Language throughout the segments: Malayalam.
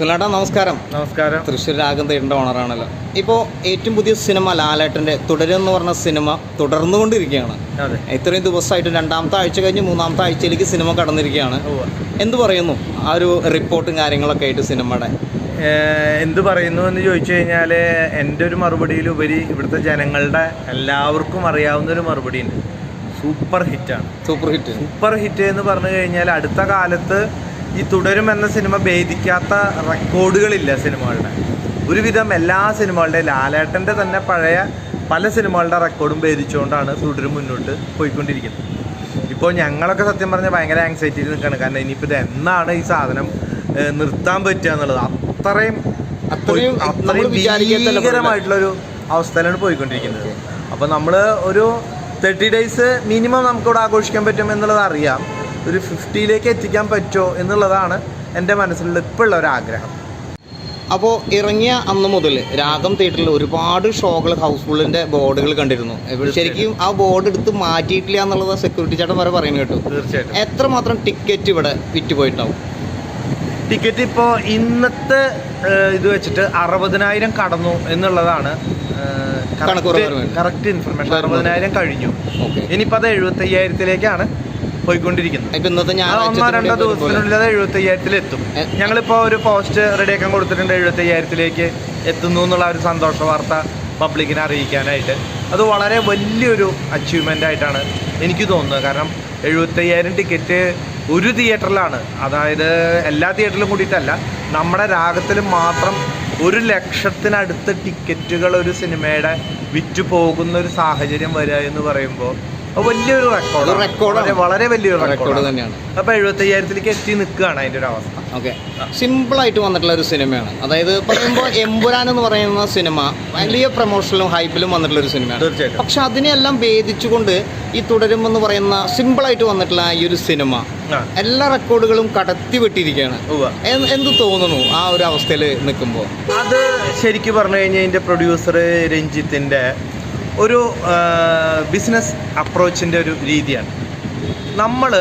സുലേട്ടാ നമസ്കാരം. നമസ്കാരം. തൃശ്ശൂർ രാഗം തേടിന്റെ ഓണറാണല്ലോ. ഇപ്പോൾ ഏറ്റവും പുതിയ സിനിമ ലാലേട്ടന്റെ തുടരെന്ന് പറഞ്ഞ സിനിമ തുടർന്നുകൊണ്ടിരിക്കുകയാണ്. ഇത്രയും ദിവസമായിട്ട് രണ്ടാമത്തെ ആഴ്ച കഴിഞ്ഞ് മൂന്നാമത്തെ ആഴ്ചയിലേക്ക് സിനിമ കടന്നിരിക്കുകയാണ്. എന്ത് പറയുന്നു ആ ഒരു റിപ്പോർട്ടും കാര്യങ്ങളൊക്കെ ആയിട്ട് സിനിമയുടെ? എന്ത് പറയുന്നു എന്ന് ചോദിച്ചു കഴിഞ്ഞാൽ എന്റെ ഒരു മറുപടിയിലുപരി ഇവിടുത്തെ ജനങ്ങളുടെ എല്ലാവർക്കും അറിയാവുന്ന ഒരു മറുപടി ഉണ്ട് super ഹിറ്റാണ്. Super hit. Super hit എന്ന് പറഞ്ഞു കഴിഞ്ഞാൽ അടുത്ത കാലത്ത് ഈ തുടരും എന്ന സിനിമ ഭേദിക്കാത്ത റെക്കോർഡുകളില്ല സിനിമകളുടെ. ഒരുവിധം എല്ലാ സിനിമകളുടെ ലാലേട്ടന്റെ തന്നെ പഴയ പല സിനിമകളുടെ റെക്കോർഡും ഭേദിച്ചുകൊണ്ടാണ് തുടരും മുന്നോട്ട് പോയിക്കൊണ്ടിരിക്കുന്നത്. ഇപ്പോൾ ഞങ്ങളൊക്കെ സത്യം പറഞ്ഞാൽ ഭയങ്കര ആങ്സൈറ്റിയിൽ നിൽക്കുകയാണ്. കാരണം ഇനിയിപ്പോൾ ഇത് എന്നാണ് ഈ സാധനം നിർത്താൻ പറ്റുക എന്നുള്ളത്? അത്രയും അത്രയും അത്രയും ഭീകരമായിട്ടുള്ളൊരു അവസ്ഥയിലാണ് പോയിക്കൊണ്ടിരിക്കുന്നത്. അപ്പോൾ നമ്മൾ ഒരു തേർട്ടി ഡേയ്സ് മിനിമം നമുക്കിവിടെ ആഘോഷിക്കാൻ പറ്റും എന്നുള്ളത് അറിയാം. ഒരു ഫിഫ്റ്റിയിലേക്ക് എത്തിക്കാൻ പറ്റുമോ എന്നുള്ളതാണ് എന്റെ മനസ്സിലുള്ള ഇപ്പോഴുള്ള ഒരു ആഗ്രഹം. അപ്പോൾ ഇറങ്ങിയ അന്ന് മുതൽ രാഗം തിയേറ്ററിൽ ഒരുപാട് ഷോകൾ ഹൗസ്ഫുള്ളിന്റെ ബോർഡുകൾ കണ്ടിരുന്നു. ശരിക്കും ആ ബോർഡ് എടുത്ത് മാറ്റിയിട്ടില്ല എന്നുള്ളത് സെക്യൂരിറ്റി ചേട്ടൻ വരെ പറയുന്നത് കേട്ടു. തീർച്ചയായിട്ടും. എത്രമാത്രം ടിക്കറ്റ് ഇവിടെ വിറ്റ് പോയിട്ടുണ്ടാവും ടിക്കറ്റ് ഇപ്പോൾ ഇന്നത്തെ ഇത് വെച്ചിട്ട് അറുപതിനായിരം കടന്നു എന്നുള്ളതാണ്. കറക്റ്റ് ഇൻഫർമേഷൻ അറുപതിനായിരം കഴിഞ്ഞു. ഇനിയിപ്പോൾ അത് എഴുപത്തി അയ്യായിരത്തിലേക്കാണ് പോയിക്കൊണ്ടിരിക്കുന്നത് ഇപ്പം ഇന്നത്തെ ഒന്നോ രണ്ടോ ദിവസത്തിനുള്ളിൽ അത് എഴുപത്തി എ- ഒരു പോസ്റ്റ് റെഡിയാക്കാൻ കൊടുത്തിട്ടുണ്ട് എഴുപത്തി അയ്യായിരത്തിലേക്ക് എത്തുന്നു എന്നുള്ള ഒരു സന്തോഷ വാർത്ത പബ്ലിക്കിനെ അറിയിക്കാനായിട്ട്. അത് വളരെ വലിയൊരു അച്ചീവ്മെന്റ് ആയിട്ടാണ് എനിക്ക് തോന്നുന്നത്. കാരണം എഴുപത്തയ്യായിരം ടിക്കറ്റ് ഒരു തിയേറ്ററിലാണ് അതായത് എല്ലാ തിയേറ്ററിലും കൂടിയിട്ടല്ല നമ്മുടെ രാഗത്തിൽ മാത്രം ഒരു ലക്ഷത്തിനടുത്ത് ടിക്കറ്റുകൾ ഒരു സിനിമയുടെ വിറ്റ് പോകുന്ന ഒരു സാഹചര്യം വരിക എന്ന് പറയുമ്പോൾ വലിയൊരു റെക്കോർഡ് റെക്കോർഡ് വളരെ വലിയൊരു റെക്കോർഡ് തന്നെയാണ്. അപ്പൊ എഴുപത്തി അയ്യായിരത്തിലേക്ക് എത്തി നിൽക്കുകയാണ് അതിന്റെ ഒരു അവസ്ഥ. ഓക്കെ. സിമ്പിൾ ആയിട്ട് വന്നിട്ടുള്ള ഒരു സിനിമയാണ്. അതായത് പറയുമ്പോൾ എമ്പുരാൻ എന്ന് പറയുന്ന സിനിമ വലിയ പ്രൊമോഷനിലും ഹൈപ്പിലും വന്നിട്ടുള്ള ഒരു സിനിമയാണ്. തീർച്ചയായിട്ടും. പക്ഷെ അതിനെല്ലാം ഭേദിച്ചുകൊണ്ട് ഈ തുടരും എന്ന് പറയുന്ന സിമ്പിളായിട്ട് വന്നിട്ടുള്ള ഈ ഒരു സിനിമ എല്ലാ റെക്കോർഡുകളും കടത്തി വെട്ടിയിരിക്കുകയാണ്. എന്ത് തോന്നുന്നു ആ ഒരു അവസ്ഥയിൽ നിൽക്കുമ്പോൾ അത് ശരിക്കും പറഞ്ഞു കഴിഞ്ഞാൽ ഇതിന്റെ പ്രൊഡ്യൂസർ രഞ്ജിത്തിന്റെ ഒരു ബിസിനസ് അപ്രോച്ചിന്റെ ഒരു രീതിയാണ്. നമ്മൾ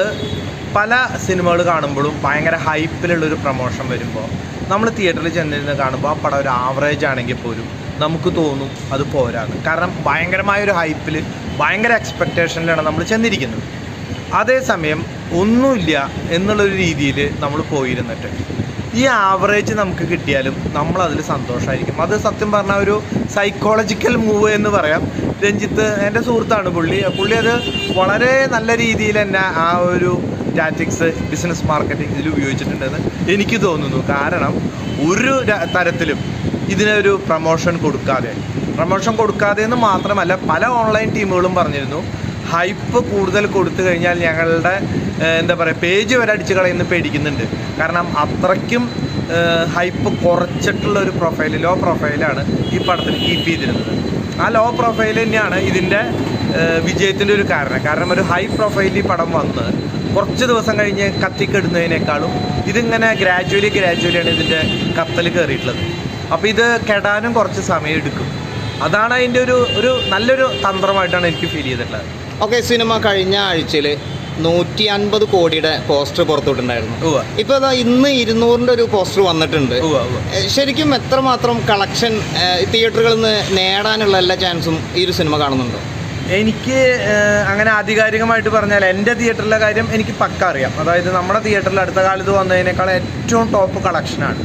പല സിനിമകൾ കാണുമ്പോഴും ഭയങ്കര ഹൈപ്പിലുള്ളൊരു പ്രൊമോഷൻ വരുമ്പോൾ നമ്മൾ തിയേറ്ററിൽ ചെന്നിരുന്ന് കാണുമ്പോൾ ആ പടം ഒരു ആവറേജ് ആണെങ്കിൽ പോലും നമുക്ക് തോന്നും അത് പോരാന്ന്. കാരണം ഭയങ്കരമായ ഒരു ഹൈപ്പിൽ ഭയങ്കര എക്സ്പെക്റ്റേഷനിലാണ് നമ്മൾ ചെന്നിരിക്കുന്നത്. അതേസമയം ഒന്നുമില്ല എന്നുള്ളൊരു രീതിയിൽ നമ്മൾ പോയിരുന്നിട്ട്. ഈ ആവറേജ് നമുക്ക് കിട്ടിയാലും നമ്മൾ അതിൽ സന്തോഷമായിരിക്കും അത് സത്യം പറഞ്ഞാൽ ഒരു സൈക്കോളജിക്കൽ മൂവ് എന്ന് പറയാം. രഞ്ജിത്ത് എന്റെ സുഹൃത്താണ് പുള്ളി. പുള്ളി അത് വളരെ നല്ല രീതിയിൽ തന്നെ ആ ഒരു ടാറ്റിക്സ് ബിസിനസ് മാർക്കറ്റിംഗ് ഇതിൽ ഉപയോഗിച്ചിട്ടുണ്ടെന്ന് എനിക്ക് തോന്നുന്നു. കാരണം ഒരു തരത്തിലും ഇതിനൊരു പ്രൊമോഷൻ കൊടുക്കാതെ പ്രൊമോഷൻ കൊടുക്കാതെ എന്ന് മാത്രമല്ല പല ഓൺലൈൻ ടീമുകളും പറഞ്ഞിരുന്നു. ഹൈപ്പ് കൂടുതൽ കൊടുത്തു കഴിഞ്ഞാൽ ഞങ്ങളുടെ എന്താ പറയുക പേജ് വരെ അടിച്ച് കളയുന്ന പേടിക്കുന്നുണ്ട്. കാരണം അത്രയ്ക്കും ഹൈപ്പ് കുറച്ചിട്ടുള്ള ഒരു പ്രൊഫൈൽ ലോ പ്രൊഫൈലാണ് ഈ പടത്തിന് കീപ്പ് ചെയ്തിരുന്നത്. ആ ലോ പ്രൊഫൈൽ തന്നെയാണ് ഇതിന്റെ വിജയത്തിന്റെ ഒരു കാരണം. കാരണം ഒരു ഹൈ പ്രൊഫൈലിൽ പടം വന്ന് കുറച്ച് ദിവസം കഴിഞ്ഞ് കത്തിക്കെടുന്നതിനേക്കാളും ഇതിങ്ങനെ ഗ്രാജുവലി ഗ്രാജുവലിയാണ് ഇതിന്റെ കത്തൽ കയറിയിട്ടുള്ളത്. അപ്പോൾ ഇത് കെടാനും കുറച്ച് സമയം എടുക്കും. അതാണ് അതിന്റെ ഒരു ഒരു നല്ലൊരു തന്ത്രമായിട്ടാണ് എനിക്ക് ഫീൽ ചെയ്തിട്ടുള്ളത്. ഓക്കെ സിനിമ കഴിഞ്ഞ ആഴ്ചയിൽ നൂറ്റി അൻപത് കോടിയുടെ പോസ്റ്റർ പുറത്തുവിട്ടുണ്ടായിരുന്നു ഇപ്പൊ അതാ ഇന്ന് ഇരുന്നൂറിന്റെ ഒരു പോസ്റ്റർ വന്നിട്ടുണ്ട്. ശരിക്കും എത്രമാത്രം കളക്ഷൻ തിയേറ്ററുകളിൽ നിന്ന് നേടാനുള്ള എല്ലാ ചാൻസും ഈ ഒരു സിനിമ കാണുന്നുണ്ടോ? എനിക്ക് അങ്ങനെ ആധികാരികമായിട്ട് പറഞ്ഞാൽ എന്റെ തിയേറ്ററിലെ കാര്യം എനിക്ക് പക്ക അറിയാം. അതായത് നമ്മുടെ തിയേറ്ററിൽ അടുത്ത കാലത്ത് വന്നതിനേക്കാൾ ഏറ്റവും ടോപ്പ് കളക്ഷനാണ്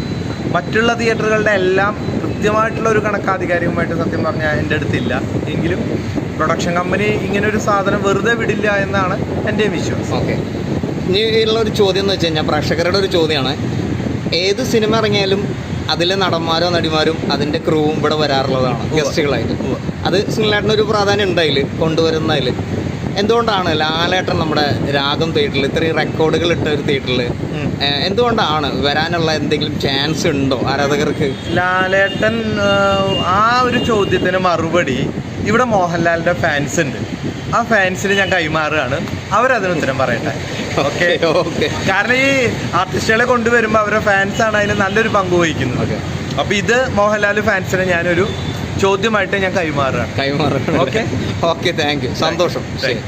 മറ്റുള്ള തിയേറ്ററുകളുടെ എല്ലാം കൃത്യമായിട്ടുള്ള ഒരു കണക്ക് ആധികാരികമായിട്ട് സത്യം പറഞ്ഞാൽ എന്റെ അടുത്തില്ല. എങ്കിലും പ്രൊഡക്ഷൻ കമ്പനി ഇങ്ങനെ ഒരു സാധനം വെറുതെ വിടില്ല എന്നാണ് എന്റെ വിശ്വാസം. ഓക്കെ ഇനി ഉള്ള ഒരു ചോദ്യം എന്ന് വെച്ച് കഴിഞ്ഞാൽ പ്രേക്ഷകരുടെ ഒരു ചോദ്യമാണ്. ഏത് സിനിമ ഇറങ്ങിയാലും അതിലെ നടന്മാരോ നടിമാരും അതിന്റെ ക്രൂവും ഇവിടെ വരാറുള്ളതാണ്. ഗസ്റ്റുകളായിട്ട് അത് സിനിമ ഒരു പ്രാധാന്യം ഉണ്ടായില്ല കൊണ്ടുവരുന്നതിൽ എന്തുകൊണ്ടാണ് ലാലേട്ടൻ നമ്മുടെ രാഗം തിയേറ്ററിൽ ഇത്രയും റെക്കോർഡുകൾ ഇട്ട ഒരു തിയേറ്ററിൽ? എന്തുകൊണ്ടാണ് വരാനുള്ള എന്തെങ്കിലും ചാൻസ് ഉണ്ടോ ആരാധകർക്ക്? ലാലേട്ടൻ ആ ഒരു ചോദ്യത്തിന് മറുപടി ഇവിടെ മോഹൻലാലിന്റെ ഫാൻസ് ഉണ്ട്. ആ ഫാൻസിന് ഞാൻ കൈമാറുകയാണ്. അവരതിന് ഉത്തരം പറയട്ടെ. ഓക്കെ ഓക്കെ കാരണം ഈ ആർട്ടിസ്റ്റുകളെ കൊണ്ടുവരുമ്പോൾ അവരുടെ ഫാൻസാണ് അതിന് നല്ലൊരു പങ്ക് വഹിക്കുന്നത്. അപ്പൊ ഇത് മോഹൻലാൽ ഫാൻസിനെ ഞാനൊരു ചോദ്യമായിട്ട് ഞാൻ കൈമാറുകയാണ്. കൈമാറണം ഓക്കെ ഓക്കെ താങ്ക് യു സന്തോഷം. ശരി.